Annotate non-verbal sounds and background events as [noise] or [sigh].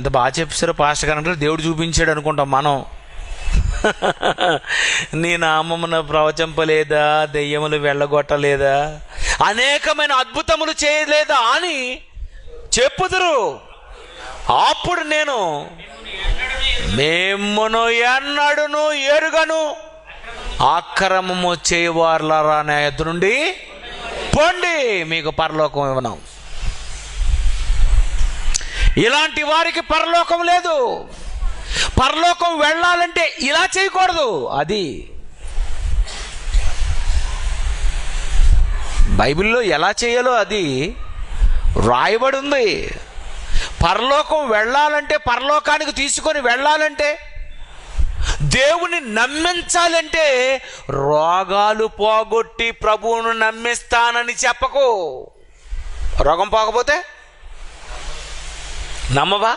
ఎంత బాగా చెప్పారు పాస్టర్ గారు అంటే దేవుడు చూపించాడు అనుకుంటాం మనం. [laughs] నీ నామమున ప్రవచింపలేదా దెయ్యములు వెళ్ళగొట్టలేదా? అనేకమైన అద్భుతములు చేయలేదా అని చెప్పుదురు. అప్పుడు నేను మేమును ఎన్నడును ఎరుగను. అక్రమము చేయవారులారా నా ఎదురుండి నుండి పొండి మీకు పరలోకం ఇవ్వను. ఇలాంటి వారికి పరలోకం లేదు. పరలోకం వెళ్ళాలంటే ఇలా చేయకూడదు. అది బైబిల్లో ఎలా చేయాలో అది రాయబడి ఉంది పరలోకం వెళ్ళాలంటే పరలోకానికి తీసుకొని వెళ్ళాలంటే దేవుని నమ్మించాలంటే రోగాలు పోగొట్టి ప్రభువును నమ్మిస్తానని చెప్పకు. రోగం పోకపోతే నమ్మవా?